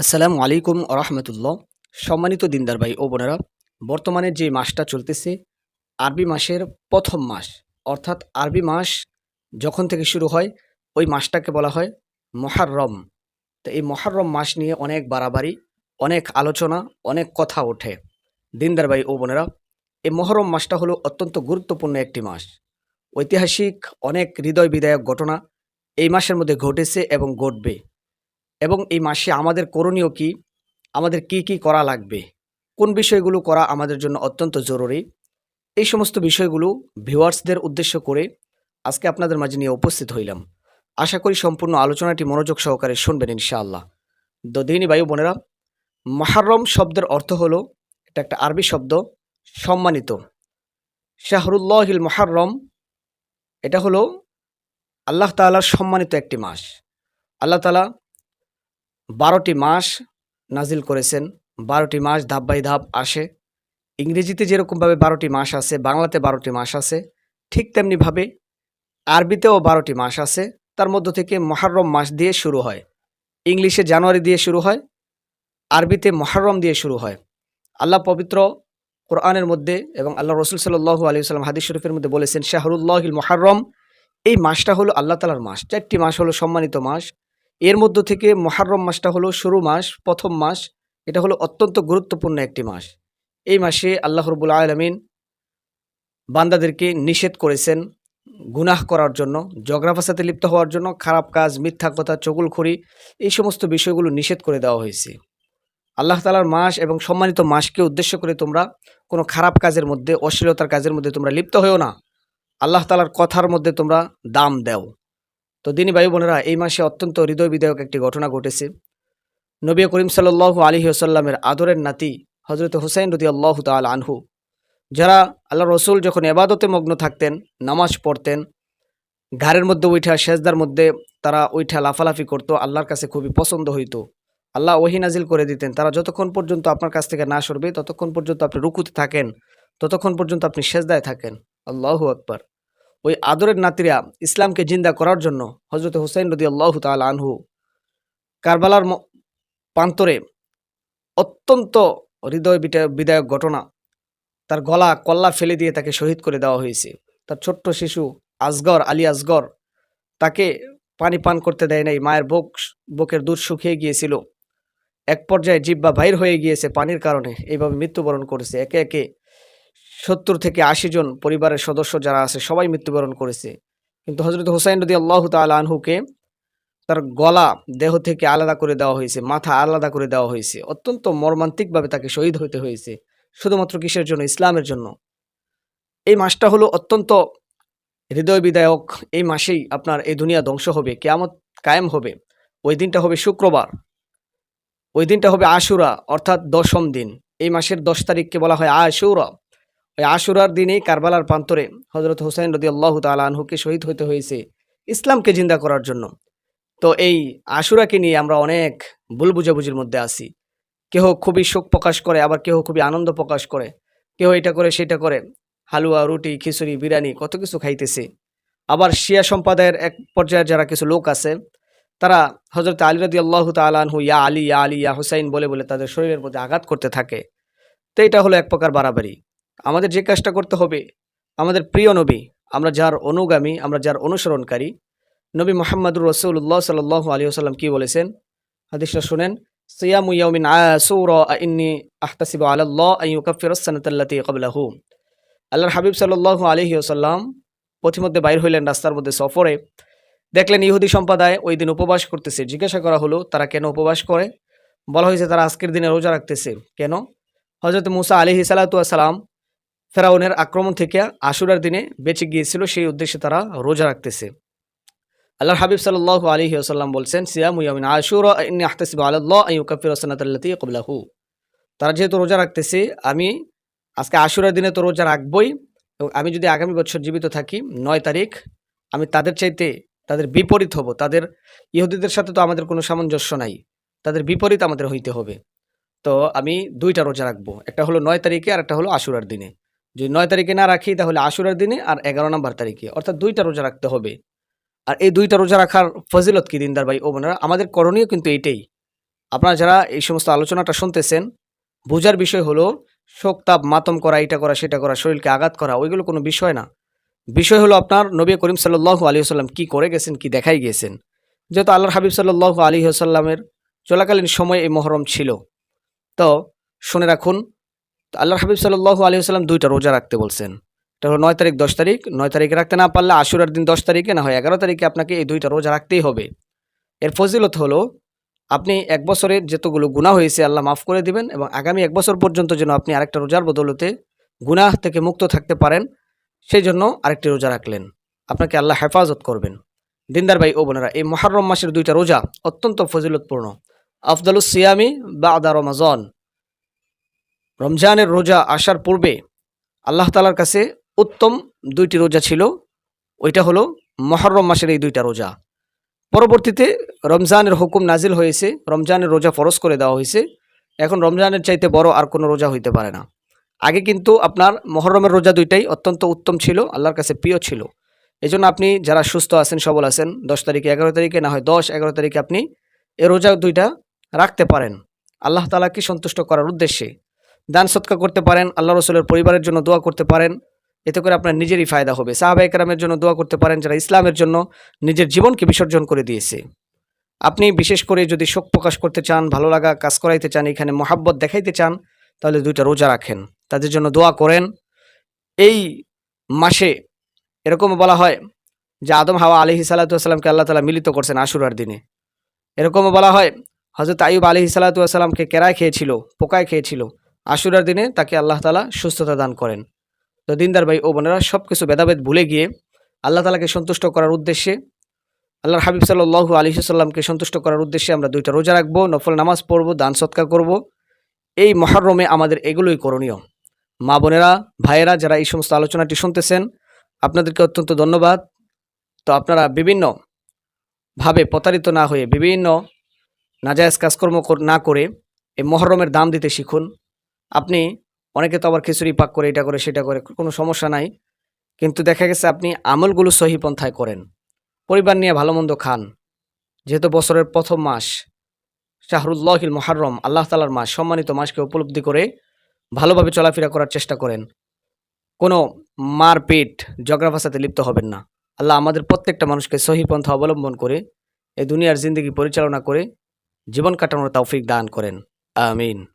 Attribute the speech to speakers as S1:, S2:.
S1: আসসালামু আলাইকুম রহমতুল্লাহ। সম্মানিত দিনদার ভাই ও বোনেরা, বর্তমানে যে মাসটা চলতেছে, আরবি মাসের প্রথম মাস, অর্থাৎ আরবি মাস যখন থেকে শুরু হয়, ওই মাসটাকে বলা হয় মহারম তো এই মহারম মাস নিয়ে অনেক বাড়াবাড়ি, অনেক আলোচনা, অনেক কথা ওঠে। দিনদার ভাই ও বোনেরা, এই মহরম মাসটা হলো অত্যন্ত গুরুত্বপূর্ণ একটি মাস। ঐতিহাসিক অনেক হৃদয় বিদায়ক ঘটনা এই মাসের মধ্যে ঘটেছে এবং ঘটবে। এবং এই মাসে আমাদের করণীয় কি? আমাদের কি কি করা লাগবে? কোন বিষয়গুলো করা আমাদের জন্য অত্যন্ত জরুরি? এই সমস্ত বিষয়গুলো ভিউয়ার্সদের উদ্দেশ্য করে আজকে আপনাদের মাঝে নিয়ে উপস্থিত হইলাম। আশা করি সম্পূর্ণ আলোচনাটি মনোযোগ সহকারে শুনবেন ইনশাআল্লাহ। দদিনী বায়ু বোনেরা মাহারম শব্দের অর্থ হলো, এটা একটা আরবি শব্দ, সম্মানিত। শাহরুল্লাহিল মহারম এটা হলো আল্লাহ তাআলার সম্মানিত একটি মাস। আল্লাহ তাআলা বারোটি মাস নাজিল করেছেন, বারোটি মাস ধাপ বাই ধাপ আসে। ইংরেজিতে যেরকমভাবে বারোটি মাস আছে, বাংলাতে বারোটি মাস আছে, ঠিক তেমনিভাবে আরবিতেও বারোটি মাস আছে। তার মধ্য থেকে মহারম মাস দিয়ে শুরু হয়। ইংলিশে জানুয়ারি দিয়ে শুরু হয়, আরবিতে মহারম দিয়ে শুরু হয়। আল্লাহ পবিত্র কোরআনের মধ্যে এবং আল্লাহ রসুল সাল্লাহ আলী সাল্লাম হাদিস শরীফের মধ্যে বলেছেন, শাহরুল্লাহিল মহারম। এই মাসটা হলো আল্লাহ তালার মাস। চারটি মাস হলো সম্মানিত মাস। এর মধ্য থেকে মহারম মাসটা হলো শুরু মাস, প্রথম মাস। এটা হলো অত্যন্ত গুরুত্বপূর্ণ একটি মাস। এই মাসে আল্লাহ রবুল আলমিন বান্দাদেরকে নিষেধ করেছেন গুনাহ করার জন্য জগরাফাসাতে লিপ্ত হওয়ার জন্য, খারাপ কাজ, মিথ্যা কথা, চগুলখড়ি, এই সমস্ত বিষয়গুলো নিষেধ করে দেওয়া হয়েছে। আল্লাহ তালার মাস এবং সম্মানিত মাসকে উদ্দেশ্য করে তোমরা কোনো খারাপ কাজের মধ্যে, অশ্লীলতার কাজের মধ্যে তোমরা লিপ্ত হয়েও না। আল্লাহ তালার কথার মধ্যে তোমরা দাম দেও। তো দিনী ভাই বোনেরা, এই মাসে অত্যন্ত হৃদয় বিদায়ক একটি ঘটনা ঘটেছে। নবী করিম সাল্লু আলী আসাল্লামের আদরের নাতি হজরত হুসাইন রদি আল্লাহ তাল আনহু, যারা আল্লাহ রসুল যখন এবাদতে মগ্ন থাকতেন, নামাজ পড়তেন, ঘাড়ের মধ্যে উঠা, সেজদার মধ্যে তারা উঠা লাফালাফি করতো, আল্লাহর কাছে খুবই পছন্দ হইতো। আল্লাহ ওহি নাজিল করে দিতেন। তারা যতক্ষণ পর্যন্ত আপনার কাছ থেকে না সরবে, ততক্ষণ পর্যন্ত আপনি রুকুতে থাকেন, ততক্ষণ পর্যন্ত আপনি সেজদায় থাকেন। আল্লাহু আকবর। ওই আদরের নাতিরা ইসলামকে জিন্দা করার জন্য হজরত হুসাইন রদি আল্লাহ তাল আনহু কারবালার প্রান্তরে অত্যন্ত হৃদয় বিদায়ক ঘটনা, তার গলা কল্লা ফেলে দিয়ে তাকে শহীদ করে দেওয়া হয়েছে। তার ছোট্ট শিশু আজগর, আলী আজগর, তাকে পানি পান করতে দেয় নাই, মায়ের বুক বুকের দুধ শুকিয়ে গিয়েছিল। এক পর্যায়ে জিব্বা বাইর হয়ে গিয়েছে পানির কারণে, এইভাবে মৃত্যুবরণ করেছে। একে একে সত্তর থেকে আশি জন পরিবারের সদস্য যারা আছে, সবাই মৃত্যুবরণ করেছে। কিন্তু হজরত হুসাইন রদি আল্লাহ তাল আনহুকে তার গলা দেহ থেকে আলাদা করে দেওয়া হয়েছে, মাথা আলাদা করে দেওয়া হয়েছে। অত্যন্ত মর্মান্তিকভাবে তাকে শহীদ হইতে হয়েছে, শুধুমাত্র কিসের জন্য? ইসলামের জন্য। এই মাসটা হলো অত্যন্ত হৃদয় বিদায়ক এই মাসেই আপনার এই দুনিয়া ধ্বংস হবে, কেয়ামত কায়েম হবে। ওই দিনটা হবে শুক্রবার। ওই দিনটা হবে আশুরা, অর্থাৎ দশম দিন। এই মাসের দশ তারিখকে বলা হয় আশুরা। আশুরার দিনেই কারবালার প্রান্তরে হজরত হুসাইন রদি আল্লাহ তালহুকে শহীদ হইতে হয়েছে ইসলামকে জিন্দা করার জন্য। তো এই আশুরাকে নিয়ে আমরা অনেক ভুল বুঝাবুঝির মধ্যে আছি। কেহ খুবই শোক প্রকাশ করে, আবার কেহ খুবই আনন্দ প্রকাশ করে। কেহ এটা করে, সেটা করে। হালুয়া, রুটি, খিচুড়ি, বিরিয়ানি, কত কিছু খাইতেছে। আবার শিয়া সম্প্রদায়ের এক পর্যায়ের যারা কিছু লোক আছে, তারা হজরত আলী রদি আল্লাহ তালহু ইয়া আলী ইয়া আলী, ইয়া হুসাইন বলে বলে তাদের শরীরের মধ্যে আঘাত করতে থাকে। তো এটা হলো এক প্রকার বাড়াবাড়ি। আমাদের যে কাজটা করতে হবে, আমাদের প্রিয় নবী, আমরা যার অনুগামী, আমরা যার অনুসরণকারী, নবী মোহাম্মদুর রসুল্লাহ সাল আলী আসাল্লাম কী বলেছেন? হাদিসটা শুনেন, সিয়ামু ইয়াউমিন আসুর ইন্নি আহতাসিব আল্লাহ আইয়ুকাফিরসানাতাল্লাতি কবলাহু আল্লাহর হাবিব সাল্লাল্লাহু আলাইহি ওয়াসাল্লাম পথিমধ্যে বাইর হইলেন রাস্তার মধ্যে সফরে। দেখলেন ইহুদি সম্প্রদায় ওই দিন উপবাস করতেছে। জিজ্ঞাসা করা হলো, তারা কেন উপবাস করে? বলা হয়েছে, তারা আজকের দিনে রোজা রাখতেছে। কেন? হজরত মুসা আলিহি সালাতাম ফেরাউনের আক্রমণ থেকে আশুরার দিনে বেঁচে গিয়েছিল, সেই উদ্দেশ্যে তারা রোজা রাখতেছে। আল্লাহ হাবিব সাল্লাহ আলী আসাল্লাম বলছেন সিয়ামুয়ামিন আশুর আহতাসিব আল্লাহ তারা যেহেতু রোজা রাখতেছে, আমি আজকে আশুরার দিনে তো রোজা রাখবই এবং আমি যদি আগামী বছর জীবিত থাকি, নয় তারিখ, আমি তাদের চাইতে তাদের বিপরীত হব। তাদের ইহুদিদের সাথে তো আমাদের কোনো সামঞ্জস্য নাই, তাদের বিপরীত আমাদের হইতে হবে। তো আমি দুইটা রোজা রাখব, একটা হলো নয় তারিখে আর একটা হলো আশুরার দিনে। যদি নয় তারিখে না রাখি, তাহলে আশুরার দিনে আর এগারো নম্বর তারিখে। অর্থাৎ দুইটা রোজা রাখতে হবে। আর এই দুইটা রোজা রাখার ফজিলত কি দিনদার ভাই ও বোনেরা? আমাদের করণীয় কিন্তু এইটাই। আপনারা যারা এই সমস্ত আলোচনাটা শুনতেছেন, বোঝার বিষয় হলো শোক, তাপ, মাতম করা এটা করা, সেটা করা, শরীরকে আঘাত করা, ওইগুলো কোনো বিষয় না। বিষয় হলো আপনার নবী করিম সাল্লাল্লাহু আলী আসাল্লাম কী করে গেছেন, কি দেখাই গিয়েছেন যেহেতু আল্লাহর হাবিব সাল্লাল্লাহু আলী আসাল্লামের চলাকালীন সময় এই মহরম ছিল। তো শুনে রাখুন আল্লাহর হাবিব সাল্লাল্লাহু আলী আসাল্লাম দুইটা রোজা রাখতে বলছেন। এটা হলো নয় তারিখ, দশ তারিখ। নয় তারিখে রাখতে না পারলে আশুরার দিন দশ তারিখে, না হয় এগারো তারিখে আপনাকে এই দুইটা রোজা রাখতেই হবে। এর ফজিলত হলো, আপনি এক বছরের যতগুলো গুনাহ হয়েছে আল্লাহ মাফ করে দিবেন এবং আগামী এক বছর পর্যন্ত যেন আপনি আরেকটা রোজার বদলতে গুনাহ থেকে মুক্ত থাকতে পারেন, সেই জন্য আরেকটি রোজা রাখলেন। আপনাকে আল্লাহ হেফাজত করবেন। দিনদার ভাই ও বোনেরা, এই মহারম মাসের দুইটা রোজা অত্যন্ত ফজিলতপূর্ণ। আফদালুস সিয়ামি বা আদা রমাজন। রমজানের রোজা আসার পূর্বে আল্লাহ তালার কাছে উত্তম দুইটি রোজা ছিল। ওইটা হলো মহরম মাসের এই দুইটা রোজা। পরবর্তীতে রমজানের হুকুম নাজিল হয়েছে, রমজানের রোজা ফরজ করে দেওয়া হয়েছে। এখন রমজানের চাইতে বড় আর কোনো রোজা হইতে পারে না। আগে কিন্তু আপনার মহরমের রোজা দুইটাই অত্যন্ত উত্তম ছিল, আল্লাহর কাছে প্রিয় ছিল। এই জন্য আপনি যারা সুস্থ আছেন, সবল আছেন, দশ তারিখে এগারো তারিখে না হয় দশ, এগারো তারিখে আপনি এ রোজা দুইটা রাখতে পারেন। আল্লাহ তালাকে সন্তুষ্ট করার উদ্দেশ্যে দান সৎকার করতে পারেন, আল্লাহ রসুলের পরিবারের জন্য দোয়া করতে পারেন, এতে করে আপনার নিজেরই ফায়দা হবে। সাহাবাই একরামের জন্য দোয়া করতে পারেন, যারা ইসলামের জন্য নিজের জীবনকে বিসর্জন করে দিয়েছে। আপনি বিশেষ করে যদি শোক প্রকাশ করতে চান, ভালো লাগা কাজ করাইতে চান, এখানে মহাব্বত দেখাইতে চান, তাহলে দুইটা রোজা রাখেন। তাদের জন্য দোয়া করেন। এই মাসে এরকম বলা হয় যে আদম, হাওয়া আলহি সাল্লাতুসাল্লামকে আল্লাহ তালা মিলিত করছেন আশুরার দিনে। এরকমও বলা হয় হজরত আইব আলহি সাল্লাতুসাল্লামকে কেরায় খেয়েছিল, পোকায় খেয়েছিল। আশুরার দিনে তাকে আল্লাহ তালা সুস্থতা দান করেন। তো দিনদার ভাই ও বোনেরা সব কিছু ভেদাভেদ ভুলে গিয়ে আল্লাহ তালাকে সন্তুষ্ট করার উদ্দেশ্যে, আল্লাহর হাবিব সাল্লু আলী সাল্লামকে সন্তুষ্ট করার উদ্দেশ্যে আমরা দুইটা রোজা রাখব, নফল নামাজ পড়ব, দান সৎকার করব। এই মহরমে আমাদের এগুলোই করণীয়। মা বোনেরা, ভাইয়েরা যারা এই সমস্ত আলোচনাটি শুনতেছেন, আপনাদেরকে অত্যন্ত ধন্যবাদ। তো আপনারা বিভিন্ন ভাবে প্রতারিত না হয়ে, বিভিন্ন নাজায়জ কাজকর্ম না করে এই মহরমের দাম দিতে শিখুন। আপনি অনেকে তো আবার খিচুড়ি পাক করে, এটা করে, সেটা করে, কোনো সমস্যা নাই। কিন্তু দেখা গেছে আপনি আমলগুলো সহি পন্থায় করেন। পরিবার নিয়ে ভালো মন্দ খান। যেহেতু বছরের প্রথম মাস, শাহরুল্লাহিল মহারম আল্লাহ তালার মাস, সম্মানিত মাসকে উপলব্ধি করে ভালোভাবে চলাফেরা করার চেষ্টা করেন। কোনো মারপিট, ঝগড়া ভাষাতে লিপ্ত হবেন না। আল্লাহ আমাদের প্রত্যেকটা মানুষকে সহি পন্থা অবলম্বন করে এই দুনিয়ার জিন্দগি পরিচালনা করে জীবন কাটানোর তৌফিক দান করেন। আমিন।